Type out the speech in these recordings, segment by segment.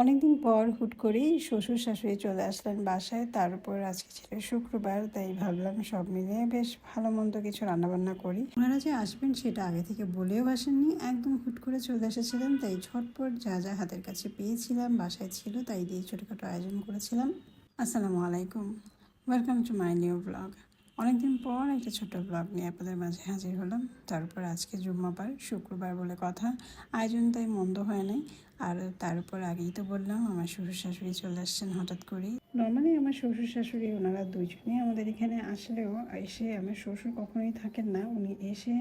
অনেকদিন পর হুট করেই শ্বশুর শাশুড়ি চলে আসলেন বাসায়। তার উপর আজকে ছিল শুক্রবার, তাই ভাবলাম সব মিলে বেশ ভালো মন্দ কিছু রান্নাবান্না করি। ওনারা যে আসবেন সেটা আগে থেকে বলেও আসেননি। একদম হুট করে চলে এসেছিলেন, তাই ঝটপট যা যা হাতের কাছে পেয়েছিলাম বাসায় ছিল তাই দিয়ে ছোটোখাটো আয়োজন করেছিলাম। আসসালামু আলাইকুম। Welcome to my new blog অনেকদিন পর একটা ছোট ব্লগ নিয়ে আপনাদের মাঝে হাজির হলাম। তারপর আজকে জুম্মাবার, শুক্রবার বলে কথা। আয়োজন তাই মন্দ হয় নাই। আর তার উপর আগেই তো বললাম, আমার শ্বশুর শাশুড়ি চলে আসছেন হঠাৎ করেই। নর্মালি আমার শ্বশুর শাশুড়ি ওনারা দুজনেই আমাদের এখানে আসলেও এসে আমার শ্বশুর কখনোই থাকেন না। উনি এসে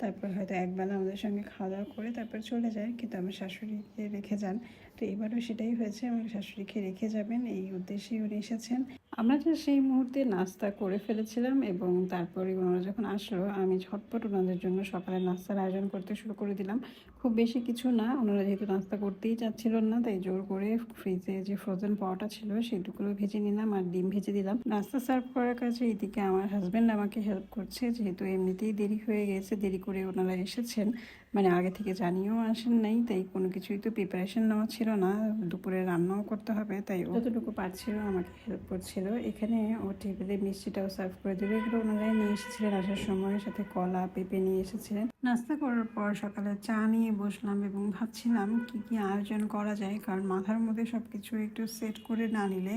তারপর হয়তো একবেলা আমাদের সঙ্গে খাওয়া দাওয়া করে তারপর চলে যায়, কিন্তু আমার শাশুড়িকে রেখে যান। তো এবারও সেটাই হয়েছে, আমার শাশুড়িকে রেখে যাবেন। এই উদ্দেশ্যেই উনি এসেছেন। আমরা যে সেই মুহূর্তে নাস্তা করে ফেলেছিলাম এবং তারপরে ওনারা যখন আসলো, আমি ঝটপট ওনাদের জন্য সকালে নাস্তার আয়োজন করতে শুরু করে দিলাম। খুব বেশি কিছু না, ওনারা যেহেতু নাস্তা করতেই চাচ্ছিলেন না, তাই জোর করে ফ্রিজে যে ফ্রোজেন পাওয়াটা ছিল সেটুকুলো ভেজে নিলাম আর ডিম ভেজে দিলাম। নাস্তা সার্ভ করার কাছে এদিকে আমার হাজব্যান্ড আমাকে হেল্প করছে, যেহেতু এমনিতেই দেরি হয়ে গেছে, দেরি করে ওনারা এসেছেন। মানে আগে থেকে জানিয়েও আসেন নাই, তাই কোনো কিছুই তো প্রিপারেশন নেওয়া ছিল না, দুপুরে রান্নাও করতে হবে, তাই যতটুকু পারছিল আমাকে হেল্প করছিল। এখানে ও টেবিলে মিষ্টিটাও সার্ভ করে দেবে এগুলো ওনারাই নিয়ে এসেছিলেন আসার সময়, সাথে কলা, পেঁপে নিয়ে এসেছিলেন। নাস্তা করার পর সকালে চা নিয়ে বসলাম এবং ভাবছিলাম কি কি আয়োজন করা যায়, কারণ মাথার মধ্যে সব কিছু একটু সেট করে না নিলে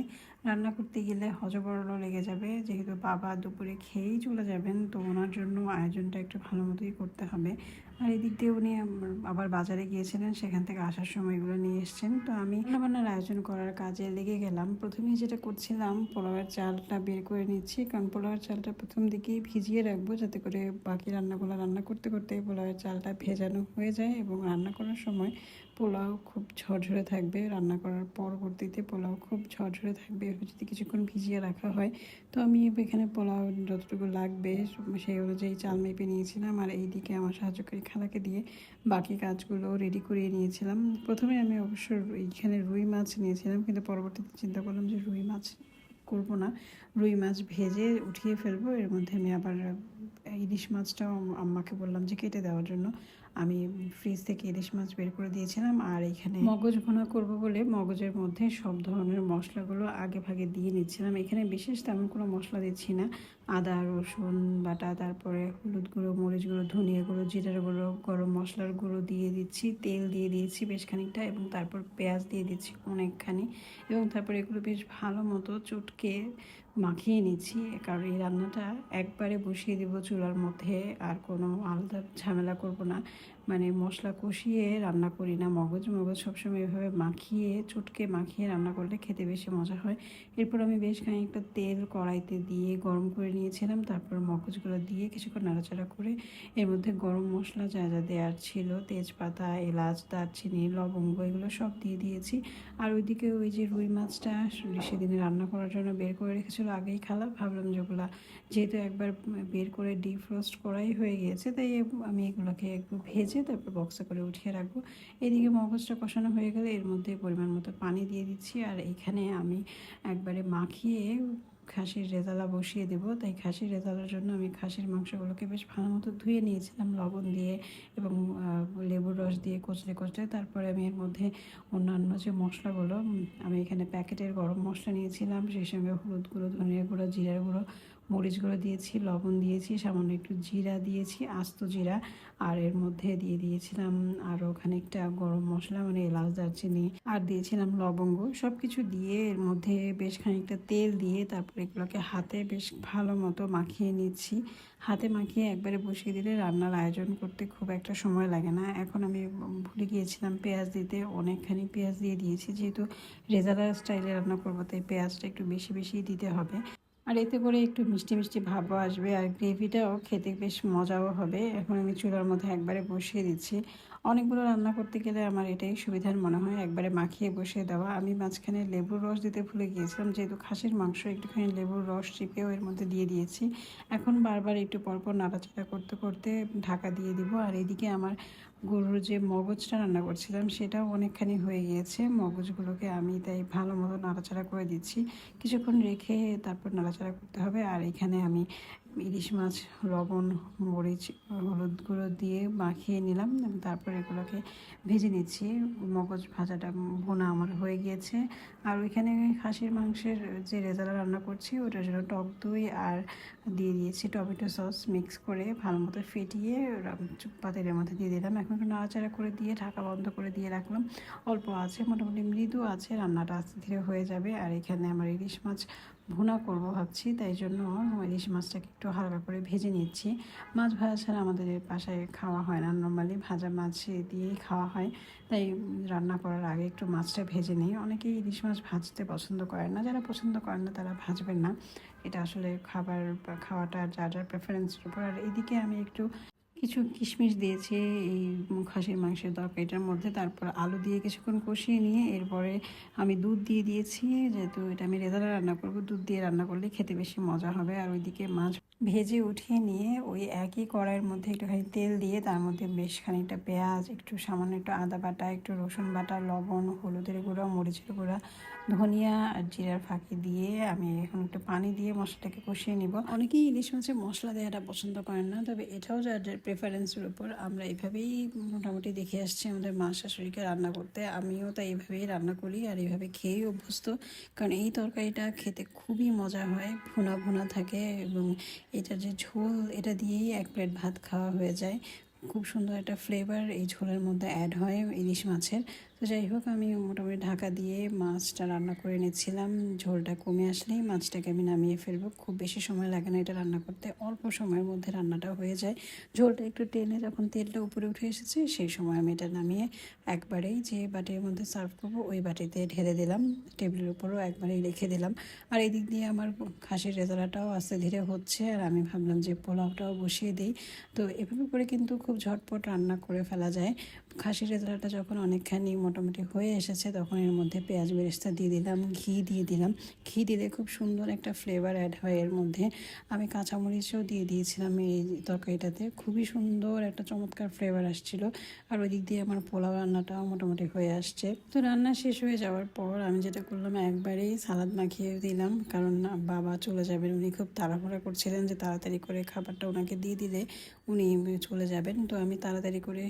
রান্না করতে গেলে হজবরল লেগে যাবে। যেহেতু বাবা দুপুরে খেয়েই চলে যাবেন, তো ওনার জন্য আয়োজনটা একটু ভালো মতোই করতে হবে। আর এদিক দিয়ে উনি আবার বাজারে গিয়েছিলেন, সেখান থেকে আসার সময় এগুলো নিয়ে এসছেন। তো আমি রান্নাবান্নার আয়োজন করার কাজে লেগে গেলাম। প্রথমে যেটা করছিলাম, পোলাওয়ের চালটা বের করে নিচ্ছি, কারণ পোলাওয়ের চালটা প্রথম দিকেই ভিজিয়ে রাখব, যাতে করে বাকি রান্নাগুলো রান্না করতে করতে পোলাওয়ের চালটা ভেজানো হয়ে যায় এবং রান্না করার সময় পোলাও খুব ঝরঝরে থাকবে। রান্না করার পরবর্তীতে পোলাও খুব ঝরঝরে থাকবে। যদি কিছুক্ষণ ভিজিয়ে রাখা হয়, তো আমি এখানে পোলাও যতটুকু লাগবে সেই অনুযায়ী চাল মেপে নিয়েছিলাম। আর এইদিকে আমার সাহায্যকারী খালাকে দিয়ে বাকি কাজগুলো রেডি করিয়ে নিয়েছিলাম। প্রথমে আমি অবশ্য এইখানে রুই মাছ নিয়েছিলাম, কিন্তু পরবর্তীতে চিন্তা করলাম যে রুই মাছ করব না। রুই মাছ ভেজে উঠিয়ে ফেলব। এর মধ্যে আমি আবার ইলিশ মাছটাও আম্মাকে বললাম যে কেটে দেওয়ার জন্য। আমি ফ্রিজ থেকে ইলিশ মাছ বের করে দিয়েছিলাম আর এখানে মগজ ভোনা করব বলে মগজের মধ্যে সব ধরনের মশলাগুলো আগে ভাগে দিয়ে নিচ্ছিলাম। এখানে বিশেষ তেমন কোনো মশলা দিচ্ছি না। আদা, রসুন বাটা, তারপরে হলুদ গুঁড়ো, মরিচ গুঁড়ো, ধনিয়া গুঁড়ো, জিরার গুঁড়ো, গরম মশলার গুঁড়ো দিয়ে দিচ্ছি, তেল দিয়ে দিয়েছি বেশ খানিকটা এবং তারপর পেঁয়াজ দিয়ে দিচ্ছি অনেকখানি এবং তারপর এগুলো বেশ ভালো মতো চটকে মাখিয়ে নিচ্ছি কারণ এই রান্নাটা একবারে বসিয়ে দেবো চুলার মধ্যে আর কোনো আলাদা ঝামেলা করব না। মানে মশলা কষিয়ে রান্না করি না। মগজ মগজ সবসময় এভাবে মাখিয়ে, চটকে মাখিয়ে রান্না করলে খেতে বেশি মজা হয়। এরপর আমি বেশ খানিকটা তেল কড়াইতে দিয়ে গরম করে নিয়েছিলাম। তারপর মগজগুলো দিয়ে কিছুক্ষণ নাড়াচাড়া করে এর মধ্যে গরম মশলা যা যা দেওয়ার ছিল, তেজপাতা, এলাচ, দারচিনি, লবঙ্গ এগুলো সব দিয়ে দিয়েছি। আর ওইদিকে ওই যে রুই মাছটা সেদিনে রান্না করার জন্য বের করে রেখেছিলো আগেই খালা। ভাবলাম যেগুলো যেহেতু একবার বের করে ডিফ্রোস্ট করাই হয়ে গিয়েছে, তাই আমি এগুলোকে একটু ভেজে তারপর বক্সে করে উঠিয়ে রাখব। এদিকে মগজটা কষানো হয়ে গেলে এর মধ্যে পরিমাণ মতো পানি দিয়ে দিচ্ছি। আর এখানে আমি একবারে মাখিয়ে খাসির রেজালা বসিয়ে দেব। তাই খাসির রেজালার জন্য আমি খাসির মাংসগুলোকে বেশ ভালো মতো ধুয়ে নিয়েছিলাম, লবণ দিয়ে এবং লেবুর রস দিয়ে কচলে কচলে। তারপরে আমি এর মধ্যে অন্যান্য যে মশলাগুলো আমি এখানে প্যাকেটের গরম মশলা নিয়েছিলাম। সেই সঙ্গে হলুদ গুঁড়ো, ধনিয়া গুঁড়ো, জিরার গুঁড়ো মরিচ গুঁড়ো দিয়েছি, লবণ দিয়েছি, সামান্য একটু জিরা দিয়েছি, আস্ত জিরা, আর এর মধ্যে দিয়ে দিয়েছিলাম আরও খানিকটা গরম মশলা মানে এলাচ, দারচিনি, আর দিয়েছিলাম লবঙ্গ। সব কিছু দিয়ে এর মধ্যে বেশ খানিকটা তেল দিয়ে তারপর এগুলোকে হাতে বেশ ভালো মতো মাখিয়ে নিচ্ছি। হাতে মাখিয়ে একবারে বসিয়ে দিলে রান্নার আয়োজন করতে খুব একটা সময় লাগে না। এখন আমি ভুলে গিয়েছিলাম পেঁয়াজ দিতে, অনেকখানি পেঁয়াজ দিয়ে দিয়েছি, যেহেতু রেজালা স্টাইলে রান্না করব, তাই পেঁয়াজটা একটু বেশি বেশি দিতে হবে। আর এতে করে একটু মিষ্টি মিষ্টি ভাবও আসবে আর গ্রেভিটাও খেতে বেশ মজাও হবে। এখন আমি চুলার মধ্যে একবারে বসিয়ে দিচ্ছি। অনেকগুলো রান্না করতে গেলে আমার এটাই সুবিধার মনে হয়, একবারে মাখিয়ে বসিয়ে দেওয়া। আমি মাঝখানে লেবুর রস দিতে ভুলে গিয়েছিলাম, যেহেতু খাসির মাংস একটুখানি লেবুর রস চিপেও এর মধ্যে দিয়ে দিয়েছি। এখন বারবার একটু পরপর নাড়াচাড়া করতে করতে ঢাকা দিয়ে দিব। আর এদিকে আমার গরুর যে মগজটা রান্না করছিলাম, সেটাও অনেকখানি হয়ে গিয়েছে। মগজগুলোকে আমি তাই ভালো মতো নাড়াচাড়া করে দিচ্ছি। কিছুক্ষণ রেখে তারপর নাড়াচাড়া করতে হবে। আর এখানে আমি ইলিশ মাছ, লবণ, মরিচ, হলুদ গুঁড়ো দিয়ে মাখিয়ে নিলাম। তারপর এগুলোকে ভেজে নিচ্ছি। মগজ ভাজাটা ভোনা আমার হয়ে গিয়েছে। আর ওইখানে খাসির মাংসের যে রেজালা রান্না করছি ওটার জন্য টক দই আর দিয়ে দিয়েছি টমেটো সস মিক্স করে ভালো মতো ফেটিয়ে পাতিলের মধ্যে দিয়ে দিলাম। এখন একটু নাড়াচাড়া করে দিয়ে ঢাকা বন্ধ করে দিয়ে রাখলাম। অল্প আছে, মোটামুটি মৃদু আছে, রান্নাটা আস্তে ধীরে হয়ে যাবে। আর এখানে আমার ইলিশ মাছ ভুনা করব ভাবছি, তাই জন্য ইলিশ মাছটাকে একটু হালকা করে ভেজে নিচ্ছি। মাছ ভাজা ছাড়া আমাদের বাসায় খাওয়া হয় না। নর্মালি ভাজা মাছ দিয়েই খাওয়া হয়। তাই রান্না করার আগে একটু মাছটা ভেজে নিই। অনেকেই ইলিশ মাছ ভাজতে পছন্দ করেন না। যারা পছন্দ করেন না, তারা ভাজবেন না। এটা আসলে খাবার খাওয়াটা যার যার প্রেফারেন্সের উপর। আর এদিকে আমি একটু কিছু কিশমিশ দিয়েছি, এই খাসির মাংসের তরকারিটার মধ্যে। তারপর আলু দিয়ে কিছুক্ষণ কষিয়ে নিয়ে এরপরে আমি দুধ দিয়ে দিয়েছি। যেহেতু এটা আমি রেজালা রান্না করব, দুধ দিয়ে রান্না করলে খেতে বেশি মজা হবে। আর ওইদিকে মাছ ভেজে উঠিয়ে নিয়ে ওই একই কড়াইয়ের মধ্যে একটুখানি তেল দিয়ে, তার মধ্যে বেশ খানিকটা পেঁয়াজ, একটু সামান্য একটু আদা বাটা, একটু রসুন বাটা, লবণ, হলুদের গুঁড়া, মরিচের গুঁড়া, ধনিয়া আর জিরার ফাঁকি দিয়ে আমি এখন একটু পানি দিয়ে মশলাটাকে কষিয়ে নিব। অনেকেই ইলিশ মাছের মশলা দেওয়াটা পছন্দ করেন না, তবে এটাও যাদের প্রেফারেন্সের উপর আমরা এভাবেই মোটামুটি দেখে আসছি আমাদের মা শাশুড়িকে রান্না করতে। আমিও তাই এভাবেই রান্না করি আর এভাবে খেয়েই অভ্যস্ত। কারণ এই তরকারিটা খেতে খুবই মজা হয়, ভুনা ভুনা থাকে এবং এটা যে ঝোল, এটা দিয়েই এক প্লেট ভাত খাওয়া হয়ে যায়। খুব সুন্দর একটা ফ্লেভার এই ঝোলের মধ্যে অ্যাড হয় ইলিশ মাছের। তো যাই হোক, আমি মোটামুটি ঢাকা দিয়ে মাছটা রান্না করে নিচ্ছিলাম। ঝোলটা কমে আসলেই মাছটাকে আমি নামিয়ে ফেলব। খুব বেশি সময় লাগে না এটা রান্না করতে, অল্প সময়ের মধ্যে রান্নাটা হয়ে যায়। ঝোলটা একটু টেনে যখন তেলটা উপরে উঠে এসেছে, সেই সময় আমি এটা নামিয়ে একবারেই যে বাটির মধ্যে সার্ভ করব, ওই বাটিতে ঢেলে দিলাম। টেবিলের উপরও একবারেই রেখে দিলাম। আর এদিক দিয়ে আমার খাসির রেজালাটাও আস্তে ধীরে হচ্ছে। আর আমি ভাবলাম যে পোলাওটাও বসিয়ে দিই। তো এভাবে করে কিন্তু খুব ঝটপট রান্না করে ফেলা যায়। খাসির রেজালাটা যখন অনেকখানি মোটামুটি হয়ে এসেছে, তখন এর মধ্যে পেঁয়াজ বেরেস্তা দিয়ে দিলাম, ঘি দিয়ে দিলাম। ঘি দিলে খুব সুন্দর একটা ফ্লেভার অ্যাড হয় এর মধ্যে। আমি কাঁচামরিচও দিয়ে দিয়েছিলাম এই তরকারিটাতে। খুবই সুন্দর একটা চমৎকার ফ্লেভার আসছিল। আর ওই দিক দিয়ে আমার পোলাও রান্নাটাও মোটামুটি হয়ে আসছে। তো রান্না শেষ হয়ে যাওয়ার পর আমি যেটা করলাম, একবারেই সালাদ মাখিয়ে দিলাম। কারণ বাবা চলে যাবেন, উনি খুব তাড়াহুড়া করছিলেন যে তাড়াতাড়ি করে খাবারটা ওনাকে দিয়ে দিলে। উনি চলে যাবেন। তো আমি তাড়াতাড়ি করে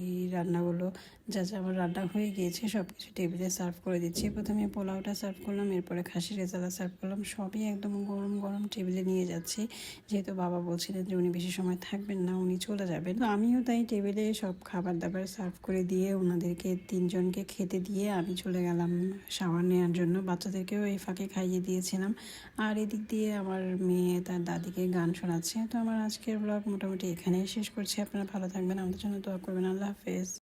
এই রান্নাগুলো, যা যা আমার রান্না হয়ে গিয়েছে সব কিছু টেবিলে সার্ভ করে দিচ্ছি। প্রথমে পোলাওটা সার্ভ করলাম, এরপরে খাসি রেজালা সার্ভ করলাম। সবই একদম গরম গরম টেবিলে নিয়ে যাচ্ছি। যেহেতু বাবা বলছিলেন যে উনি বেশি সময় থাকবেন না, উনি চলে যাবেন। তো আমিও তাই টেবিলে সব খাবার দাবার সার্ভ করে দিয়ে ওনাদেরকে তিনজনকে খেতে দিয়ে আমি চলে গেলাম শাওয়ার নেওয়ার জন্য। বাচ্চাদেরকেও এই ফাঁকে খাইয়ে দিয়েছিলাম। আর এদিক দিয়ে আমার মেয়ে তার দাদিকে গান শোনাচ্ছে। তো আমার আজকের ব্লগ মোটামুটি এখানেই শেষ করছি। আপনারা ভালো থাকবেন আমাদের জন্য দোয়া করবেন। আল্লাহ হাফেজ।